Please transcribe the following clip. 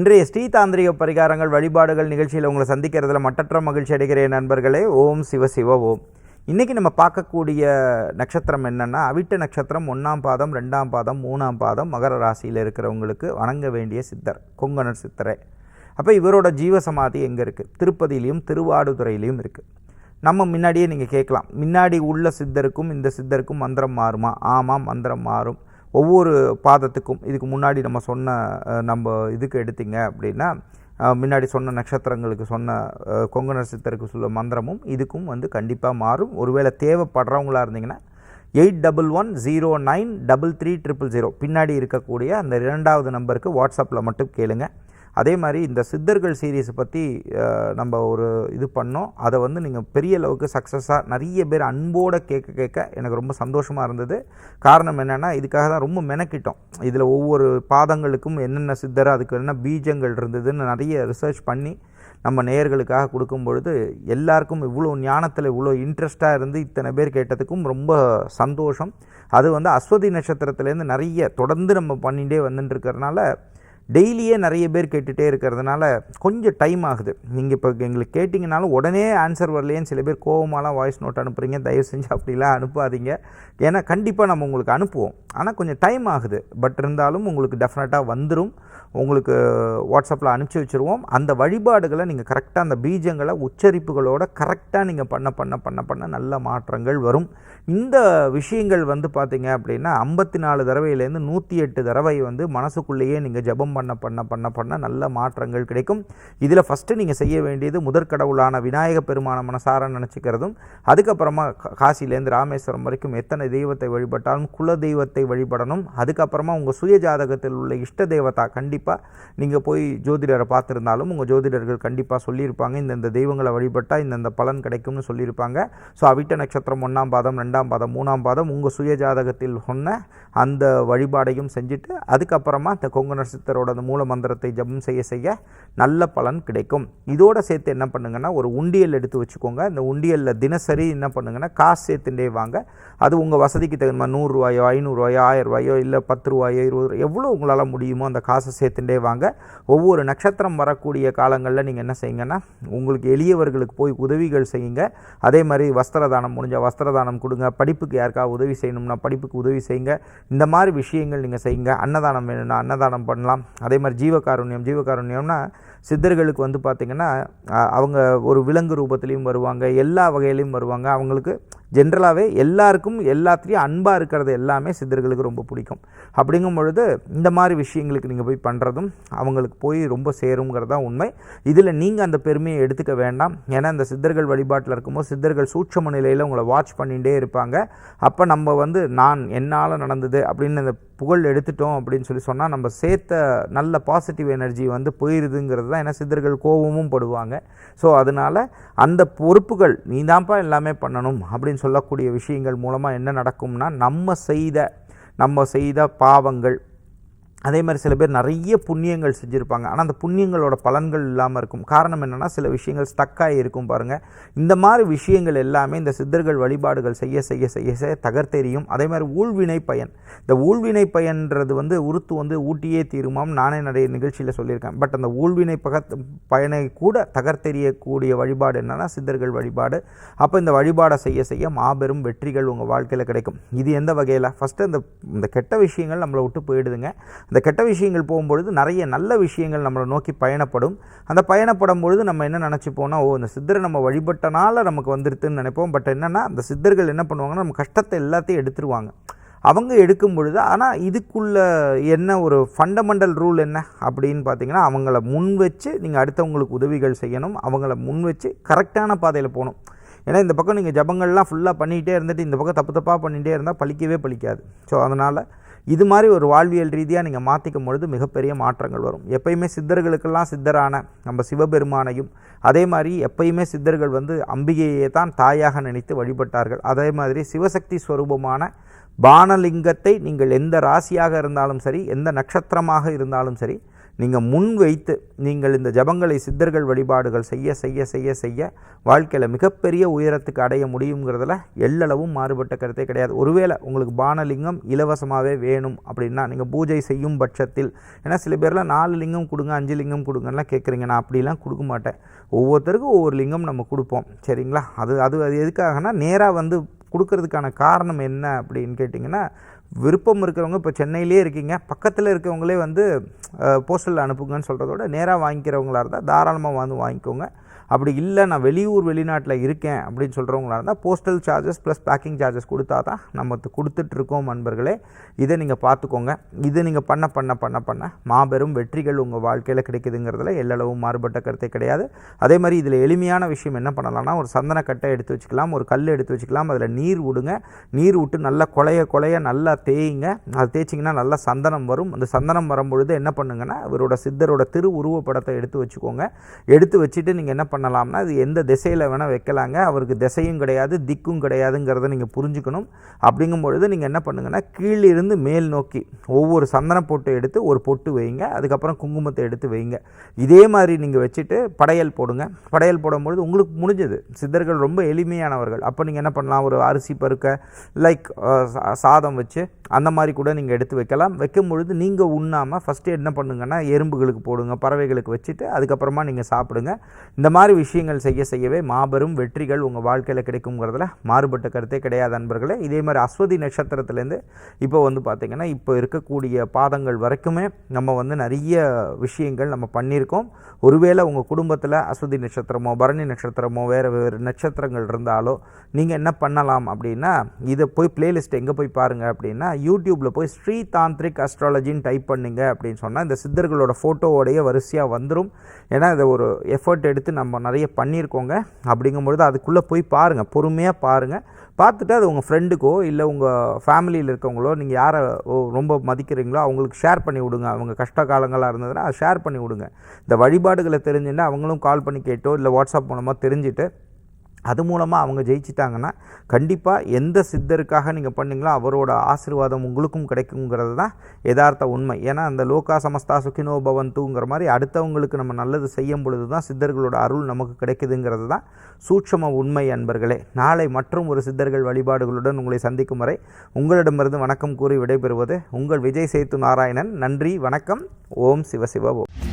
இன்றைய ஸ்ரீ தாந்திரிக பரிகாரங்கள் வழிபாடுகள் நிகழ்ச்சியில் உங்களை சந்திக்கிறதுல மட்டற்ற மகிழ்ச்சி அடைகிறேன் நண்பர்களே. ஓம் சிவ சிவ ஓம். இன்றைக்கி நம்ம பார்க்கக்கூடிய நட்சத்திரம் என்னென்னா அவிட்ட நட்சத்திரம் ஒன்றாம் பாதம் ரெண்டாம் பாதம் மூணாம் பாதம் மகர ராசியில் இருக்கிறவங்களுக்கு வணங்க வேண்டிய சித்தர் கொங்கணர் சித்தரை. அப்போ இவரோட ஜீவசமாதி எங்கே இருக்குது திருப்பதியிலையும் திருவாடுதுறையிலையும் இருக்குது நம்ம முன்னாடியே நீங்கள் கேட்கலாம் முன்னாடி உள்ள சித்தருக்கும் இந்த சித்தருக்கும் மந்திரம் மாறுமா? ஆமாம் மந்திரம் மாறும். ஒவ்வொரு பாதத்துக்கும் இதுக்கு முன்னாடி நம்ம சொன்ன நம்ம இதுக்கு எடுத்திங்க அப்படின்னா முன்னாடி சொன்ன நட்சத்திரங்களுக்கு சொன்ன கொங்கு நட்சத்திரத்துக்கு சொல்ல மந்திரமும் இதுக்கும் வந்து கண்டிப்பாக மாறும். ஒருவேளை தேவைப்படுறவங்களா இருந்தீங்கன்னா eight double one zero nine double three triple zero. பின்னாடி இருக்கக்கூடிய அந்த இரண்டாவது நம்பருக்கு வாட்ஸ்அப்பில் மட்டும் கேளுங்கள் அதே மாதிரி இந்த சித்தர்கள் சீரீஸை பற்றி நம்ம ஒரு இது பண்ணோம். அதை வந்து நீங்கள் பெரிய அளவுக்கு சக்ஸஸாக நிறைய பேர் அன்போடு கேட்க கேட்க எனக்கு ரொம்ப சந்தோஷமாக இருந்தது. காரணம் என்னென்னா இதுக்காக தான் ரொம்ப மெனக்கிட்டோம். இதில் ஒவ்வொரு பாதங்களுக்கும் என்னென்ன சித்தர் அதுக்கு என்ன பீஜங்கள் இருந்ததுன்னு நிறைய ரிசர்ச் பண்ணி நம்ம நேயர்களுக்காக கொடுக்கும் பொழுது எல்லாருக்கும் இவ்வளோ ஞானத்தில் இவ்வளோ இன்ட்ரெஸ்ட்டாக இருந்து இத்தனை பேர் கேட்டதுக்கும் ரொம்ப சந்தோஷம். அது வந்து அஸ்வதி நட்சத்திரத்துலேருந்து நிறைய தொடர்ந்து நம்ம பண்ணிகிட்டே வந்துட்டு டெய்லியே நிறைய பேர் கேட்டுகிட்டே இருக்கிறதுனால கொஞ்சம் டைம் ஆகுது. நீங்கள் இப்போ எங்களுக்கு கேட்டிங்கனாலும் உடனே ஆன்சர் வரலையேன்னு சில பேர் கோவமாலாம் வாய்ஸ் நோட் அனுப்புகிறீங்க தயவு செஞ்சு அப்படிலாம் அனுப்பாதீங்க. ஏன்னா கண்டிப்பாக நம்ம உங்களுக்கு அனுப்புவோம். ஆனால் கொஞ்சம் டைம் ஆகுது. பட் இருந்தாலும் உங்களுக்கு டெஃபினட்டாக வந்துடும் உங்களுக்கு வாட்ஸ்அப்பில் அனுப்பிச்சி வச்சுருவோம். அந்த வழிபாடுகளை நீங்கள் கரெக்டாக அந்த பீஜங்களை உச்சரிப்புகளோட கரெக்டாக நீங்கள் பண்ண பண்ண பண்ண பண்ண நல்ல மாற்றங்கள் வரும். இந்த விஷயங்கள் வந்து பார்த்திங்க அப்படின்னா ஐம்பத்தி நாலு தடவையிலேருந்து நூற்றி எட்டு தடவை வந்து மனசுக்குள்ளேயே நீங்கள் ஜெபம் பண்ண பண்ண பண்ண பண்ண நல்ல மாற்றங்கள் கிடைக்கும். இதில் ஃபஸ்ட்டு நீங்கள் செய்ய வேண்டியது முதற்கடவுளான விநாயக பெருமான மனசார நினச்சிக்கிறதும் அதுக்கப்புறமா காசிலேருந்து ராமேஸ்வரம் வரைக்கும் எத்தனை தெய்வத்தை வழிபட்டாலும் குல தெய்வத்தை வழிபடணும். அதுக்கப்புறமா உங்கள் சுய ஜாதகத்தில் உள்ள இஷ்ட தேவதா கண்டிப்பாக நீங்கள் போய் ஜோதிடரை பார்த்துருந்தாலும் உங்கள் ஜோதிடர்கள் கண்டிப்பாக சொல்லியிருப்பாங்க. இந்தந்த தெய்வங்களை வழிபட்டால் இந்தந்த பலன் கிடைக்கும்னு சொல்லியிருப்பாங்க. ஸோ அவிட்ட நட்சத்திரம் ஒன்றாம் பாதம் ரெண்டாம் பாதம் மூணாம் பாதம் உங்கள் சுய ஜாதகத்தில் சொன்ன அந்த வழிபாடையும் செஞ்சுட்டு அதுக்கப்புறமா இந்த கொங்கு நட்சத்திரோட அந்த மூல மந்திரத்தை ஜபம் செய்ய செய்ய நல்ல பலன் கிடைக்கும். இதோட சேர்த்து என்ன பண்ணுங்கன்னா ஒரு உண்டியல் எடுத்து வச்சுக்கோங்க. இந்த உண்டியலில் தினசரி என்ன பண்ணுங்கன்னா காசு சேர்த்துட்டே வாங்க. அது உங்கள் வசதிக்கு தகுந்த மாதிரி நூறுரூவாயோ ஐநூறுரூவாயோ ஆயிரம் ரூபாயோ இல்லை பத்து ரூபாயோ இருபது ரூபாய் எவ்வளோ உங்களால் முடியுமோ அந்த காசை சேர்த்துட்டே வாங்க. ஒவ்வொரு நட்சத்திரம் வரக்கூடிய காலங்களில் நீங்கள் என்ன செய்யுங்கன்னா உங்களுக்கு எளியவர்களுக்கு போய் உதவிகள் செய்யுங்க. அதே மாதிரி வஸ்திர தானம் முடிஞ்சால் வஸ்திர தானம் கொடுங்க. படிப்புக்கு யாருக்காக உதவி செய்யணும்னா படிப்புக்கு உதவி செய்யுங்க. இந்த மாதிரி விஷயங்கள் நீங்கள் செய்யுங்க. அன்னதானம் வேணும்னா அன்னதானம் பண்ணலாம். அதே மாதிரி ஜீவகாருண்யம். ஜீவகாருண்யம்னா சித்தர்களுக்கு வந்து பார்த்திங்கன்னா அவங்க ஒரு விலங்கு ரூபத்துலேயும் வருவாங்க. எல்லா வகையிலையும் வருவாங்க. அவங்களுக்கு ஜென்ரலாகவே எல்லாருக்கும் எல்லாத்துலேயும் அன்பாக இருக்கிறது எல்லாமே சித்தர்களுக்கு ரொம்ப பிடிக்கும். அப்படிங்கும் பொழுது இந்த மாதிரி விஷயங்களுக்கு நீங்கள் போய் பண்ணுறதும் அவங்களுக்கு போய் ரொம்ப சேருங்கிறது தான் உண்மை. இதில் நீங்கள் அந்த பெருமையை எடுத்துக்க வேண்டாம். ஏன்னா இந்த சித்தர்கள் வழிபாட்டில் இருக்கும்போது சித்தர்கள் சூட்சம நிலையில் உங்களை வாட்ச் பண்ணிகிட்டே இருப்பாங்க. அப்போ நம்ம வந்து நான் என்னால் நடந்தது அப்படின்னு அந்த புகழ் எடுத்துட்டோம் அப்படின்னு சொல்லி சொன்னால் நம்ம சேர்த்த நல்ல பாசிட்டிவ் எனர்ஜி வந்து போயிடுதுங்கிறது தான். ஏன்னா சித்தர்கள் கோபமும் படுவாங்க. ஸோ அதனால் அந்த பொறுப்புகள் நீ தான்ப்பா எல்லாமே பண்ணணும் அப்படின்னு சொல்லக்கூடிய விஷயங்கள் மூலமாக என்ன நடக்கும்னா நம்ம செய்த நம்ம செய்த பாவங்கள் அதே மாதிரி சில பேர் நிறைய புண்ணியங்கள் செஞ்சுருப்பாங்க. ஆனால் அந்த புண்ணியங்களோட பலன்கள் இல்லாமல் இருக்கும். காரணம் என்னென்னா சில விஷயங்கள் ஸ்டக்காகி இருக்கும் பாருங்கள் இந்த மாதிரி விஷயங்கள் எல்லாமே இந்த சித்தர்கள் வழிபாடுகள் செய்ய செய்ய செய்ய செய்ய தகர்த்தெறியும். அதே மாதிரி ஊழ்வினை பயன். இந்த ஊழ்வினை பயன்றது வந்து உருத்து வந்து ஊட்டியே தீருமாம் நானே நிறைய நிகழ்ச்சியில் சொல்லியிருக்கேன். பட் அந்த ஊழ்வினை பகத் பயனை கூட தகர்த்தெறியக்கூடிய வழிபாடு என்னென்னா சித்தர்கள் வழிபாடு. அப்போ இந்த வழிபாடை செய்ய செய்ய மாபெரும் வெற்றிகள் உங்கள் வாழ்க்கையில் கிடைக்கும். இது எந்த வகையில்? ஃபஸ்ட்டு இந்த இந்த கெட்ட விஷயங்கள் நம்மளை விட்டு போயிடுதுங்க. இந்த கெட்ட விஷயங்கள் போகும்பொழுது நிறைய நல்ல விஷயங்கள் நம்மளை நோக்கி பயணப்படும். அந்த பயணப்படும் பொழுது நம்ம என்ன நினச்சிப்போனா ஓ இந்த சித்தரை நம்ம வழிபட்டனால நமக்கு வந்துருதுன்னு நினைப்போம். பட் என்னென்னா அந்த சித்தர்கள் என்ன பண்ணுவாங்கன்னா நம்ம கஷ்டத்தை எல்லாத்தையும் எடுத்துருவாங்க. அவங்க எடுக்கும் பொழுது ஆனால் இதுக்குள்ள என்ன ஒரு ஃபண்டமெண்டல் ரூல் என்ன? அப்படின்னு பார்த்தீங்கன்னா அவங்கள முன் வச்சு நீங்கள் அடுத்தவங்களுக்கு உதவிகள் செய்யணும். அவங்கள முன் வச்சு கரெக்டான பாதையில் போகணும். ஏன்னா இந்த பக்கம் நீங்கள் ஜபங்கள்லாம் ஃபுல்லாக பண்ணிகிட்டே இருந்துட்டு இந்த பக்கம் தப்பு தப்பாக பண்ணிகிட்டே இருந்தால் பலிக்கவே பலிக்காது ஸோ அதனால் இது மாதிரி ஒரு வாழ்வியல் ரீதியாக நீங்கள் மாற்றிக்கும் பொழுது மிகப்பெரிய மாற்றங்கள் வரும். எப்பயுமே சித்தர்களுக்கெல்லாம் சித்தரான நம்ம சிவபெருமானையும் அதே மாதிரி எப்பயுமே சித்தர்கள் வந்து அம்பிகையை தான் தாயாக நினைத்து வழிபட்டார்கள். அதே மாதிரி சிவசக்தி ஸ்வரூபமான பானலிங்கத்தை நீங்கள் எந்த ராசியாக இருந்தாலும் சரி எந்த நட்சத்திரமாக இருந்தாலும் சரி நீங்கள் முன் வைத்து நீங்கள் இந்த ஜபங்களை சித்தர்கள் வழிபாடுகள் செய்ய செய்ய செய்ய செய்ய வாழ்க்கையில் மிகப்பெரிய உயரத்துக்கு அடைய முடியுங்கிறதுல எல்லளவும் மாறுபட்ட கருத்தே கிடையாது. ஒருவேளை உங்களுக்கு பானலிங்கம் இலவசமாகவே வேணும் அப்படின்னா நீங்கள் பூஜை செய்யும் பட்சத்தில் ஏன்னா சில பேர்லாம் நாலு லிங்கம் கொடுங்க அஞ்சு லிங்கம் கொடுங்கலாம் கேட்குறீங்க. நான் அப்படிலாம் கொடுக்க மாட்டேன். ஒவ்வொருத்தருக்கும் ஒவ்வொரு லிங்கம் நம்ம கொடுப்போம். சரிங்களா? அது அது அது எதுக்காகனா நேராக வந்து கொடுக்கறதுக்கான காரணம் என்ன அப்படின்னு கேட்டிங்கன்னா விருப்பம் இருக்கிறவங்க இப்போ சென்னையிலே இருக்கீங்க. பக்கத்தில் இருக்கவங்களே வந்து போஸ்டலில் அனுப்புங்கன்னு சொல்கிறதோட நேராக வாங்கிக்கிறவங்களா இருந்தால் தாராளமாக வந்து வாங்கிக்கோங்க. அப்படி இல்லை நான் வெளியூர் வெளிநாட்டில் இருக்கேன் அப்படின்னு சொல்கிறவங்களா இருந்தால் postal charges plus packing charges கொடுத்தா தான் நம்ம கொடுத்துட்ருக்கோம் நண்பர்களே. இதை நீங்கள் பார்த்துக்கோங்க. இது நீங்கள் பண்ண பண்ண பண்ண பண்ண மாபெரும் வெற்றிகள் உங்கள் வாழ்க்கையில் கிடைக்குதுங்கிறதுல எல்லளவும் மாறுபட்ட கருத்தே கிடையாது. அதே மாதிரி இதில் எளிமையான விஷயம் என்ன பண்ணலாம்னா ஒரு சந்தனக்கட்டை எடுத்து வச்சுக்கலாம் ஒரு கல் எடுத்து வச்சுக்கலாம் அதில் நீர் விடுங்க நீர் விட்டு நல்லா கொலைய கொலைய நல்லா தேயுங்க. அது தேய்ச்சிங்கன்னா நல்லா சந்தனம் வரும். அந்த சந்தனம் வரும்பொழுது என்ன பண்ணுங்கன்னா இவரோட சித்தரோட திரு உருவப்படத்தை எடுத்து வச்சுக்கோங்க. எடுத்து வச்சுட்டு நீங்கள் என்ன பண்ண பண்ணலாம்னா அது எந்த திசையில் வேணால் வைக்கலாங்க. அவருக்கு திசையும் கிடையாது திக்கும் கிடையாதுங்கிறத நீங்கள் புரிஞ்சுக்கணும். அப்படிங்கும் பொழுது நீங்கள் என்ன பண்ணுங்கன்னா கீழிருந்து மேல் நோக்கி ஒவ்வொரு சந்தன பொட்டு எடுத்து ஒரு பொட்டு வைங்க. அதுக்கப்புறம் குங்குமத்தை எடுத்து வைங்க. இதே மாதிரி நீங்கள் வச்சுட்டு படையல் போடுங்க. படையல் போடும்பொழுது உங்களுக்கு முடிஞ்சது. சித்தர்கள் ரொம்ப எளிமையானவர்கள். அப்போ நீங்கள் என்ன பண்ணலாம்? ஒரு அரிசி பருக்க லைக் சாதம் வச்சு அந்த மாதிரி கூட நீங்கள் எடுத்து வைக்கலாம். வைக்கும் பொழுது நீங்கள் உண்ணாமல் ஃபஸ்ட்டு என்ன பண்ணுங்கன்னா எறும்புகளுக்கு போடுங்க. பறவைகளுக்கு வச்சுட்டு அதுக்கப்புறமா நீங்கள் சாப்பிடுங்க. இந்த மாதிரி விஷயங்கள் செய்ய செய்யவே மாபெரும் வெற்றிகள் உங்கள் வாழ்க்கையில் கிடைக்குங்கிறதுல மாறுபட்ட கருத்தே கிடையாது நண்பர்களே இதே மாதிரி அஸ்வதி நட்சத்திரத்துலேருந்து இப்போ வந்து பார்த்திங்கன்னா இப்போ இருக்கக்கூடிய பாதங்கள் வரைக்குமே நம்ம வந்து நிறைய விஷயங்கள் நம்ம பண்ணியிருக்கோம். ஒருவேளை உங்கள் குடும்பத்தில் அஸ்வதி நட்சத்திரமோ பரணி நட்சத்திரமோ வேறு வேறு நட்சத்திரங்கள் இருந்தாலோ நீங்கள் என்ன பண்ணலாம் அப்படின்னா இதை போய் பிளேலிஸ்ட் எங்கே போய் பாருங்கள் அப்படின்னா யூடியூப்பில் போய் ஸ்ரீ தாந்திரிக் அஸ்ட்ராலஜின்னு டைப் பண்ணுங்க அப்படின்னு சொன்னால் இந்த சித்தர்களோட ஃபோட்டோவோடைய வரிசையாக வந்துடும் ஏன்னா இதை ஒரு எஃபர்ட் எடுத்து நம்ம நிறைய பண்ணியிருக்கோங்க. அப்படிங்கும்பொழுது அதுக்குள்ளே போய் பாருங்கள் பொறுமையாக பாருங்கள் பார்த்துட்டு அது உங்கள் ஃப்ரெண்டுக்கோ இல்லை உங்கள் ஃபேமிலியில் இருக்கவங்களோ நீங்கள் யாரை ரொம்ப மதிக்கிறீங்களோ அவங்களுக்கு ஷேர் பண்ணி விடுங்க. அவங்க கஷ்ட காலங்களாக இருந்ததுன்னா அதை ஷேர் பண்ணி விடுங்க. இந்த வழிபாடுகளை தெரிஞ்சுன்னா அவங்களும் கால் பண்ணி கேட்டோ இல்லை வாட்ஸ்அப் மூலமாக தெரிஞ்சுட்டு அது மூலமாக அவங்க ஜெயிச்சிட்டாங்கன்னா கண்டிப்பாக எந்த சித்தருக்காக நீங்கள் பண்ணீங்களோ அவரோட ஆசீர்வாதம் உங்களுக்கும் கிடைக்குங்கிறது தான் யதார்த்த உண்மை. ஏன்னா அந்த லோகா சமஸ்தா சுகினோ பவந்துங்கிற மாதிரி அடுத்தவங்களுக்கு நம்ம நல்லது செய்யும் பொழுது தான் சித்தர்களோட அருள் நமக்கு கிடைக்குதுங்கிறது தான் சூட்சம உண்மை அன்பர்களே. நாளை மற்றும் ஒரு சித்தர்கள் வழிபாடுகளுடன் உங்களை சந்திக்கும் வரை உங்களிடமிருந்து வணக்கம் கூறி விடைபெறுவது உங்கள் விஜய் சேத்து நாராயணன். நன்றி வணக்கம். ஓம் சிவசிவ ஓம்